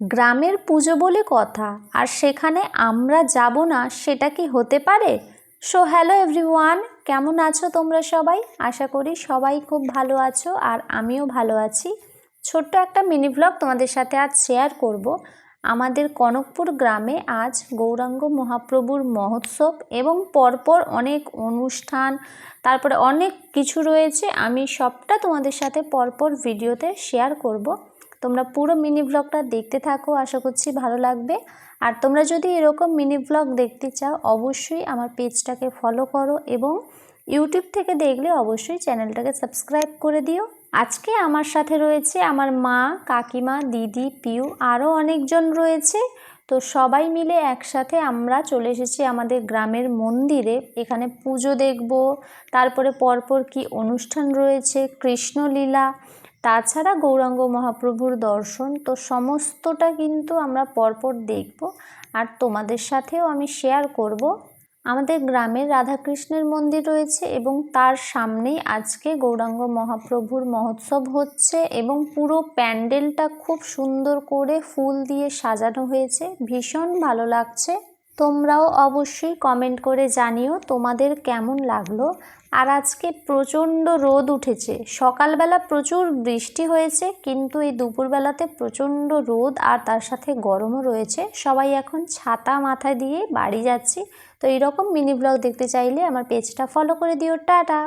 গ্রামের পুজো বলে কথা, আর সেখানে আমরা যাব না, সেটা কি হতে পারে? সো হ্যালো এভরিওয়ান কেমন আছো তোমরা সবাই? আশা করি সবাই খুব ভালো আছো, আর আমিও ভালো আছি। ছোট্ট একটা মিনি ব্লগ তোমাদের সাথে আজ শেয়ার করব। আমাদের কনকপুর গ্রামে আজ গৌরাঙ্গ মহাপ্রভুর মহোৎসব এবং পরপর অনেক অনুষ্ঠান, তারপরে অনেক কিছু রয়েছে। আমি সবটা তোমাদের সাথে পরপর ভিডিওতে শেয়ার করব। তোমরা পুরো মিনি ব্লগটা দেখতে থাকো, আশা করছি ভালো লাগবে। আর তোমরা যদি এরকম মিনি ব্লগ দেখতে চাও, অবশ্যই আমার পেজটাকে ফলো করো এবং ইউটিউব থেকে দেখলে অবশ্যই চ্যানেলটাকে সাবস্ক্রাইব করে দিও। আজকে আমার সাথে রয়েছে আমার মা, কাকিমা, দিদি, পিউ আরও অনেকজন রয়েছে। তো সবাই মিলে একসাথে আমরা চলে এসেছি আমাদের গ্রামের মন্দিরে। এখানে পুজো দেখব, তারপরে পরপর কি অনুষ্ঠান রয়েছে, কৃষ্ণলীলা তাছাড়া গৌরাঙ্গ মহাপ্রভুর দর্শন, তো সমস্তটা কিন্তু আমরা পরপর দেখব আর তোমাদের সাথেও আমি শেয়ার করব। আমাদের গ্রামের রাধাকৃষ্ণের মন্দির রয়েছে এবং তার সামনেই আজকে গৌরাঙ্গ মহাপ্রভুর মহোৎসব হচ্ছে এবং পুরো প্যান্ডেলটা খুব সুন্দর করে ফুল দিয়ে সাজানো হয়েছে। ভীষণ ভালো লাগছে। তোমরাও অবশ্যই কমেন্ট করে জানিও তোমাদের কেমন লাগল। আর আজকে প্রচণ্ড রোদ উঠেছে। সকালবেলা প্রচুর বৃষ্টি হয়েছে, কিন্তু এই দুপুরবেলাতে প্রচণ্ড রোদ আর তার সাথে গরমও রয়েছে। সবাই এখন ছাতা মাথা দিয়ে বাড়ি যাচ্ছি। তো এইরকম মিনি ব্লগ দেখতে চাইলে আমার পেজটা ফলো করে দিও। টাটা!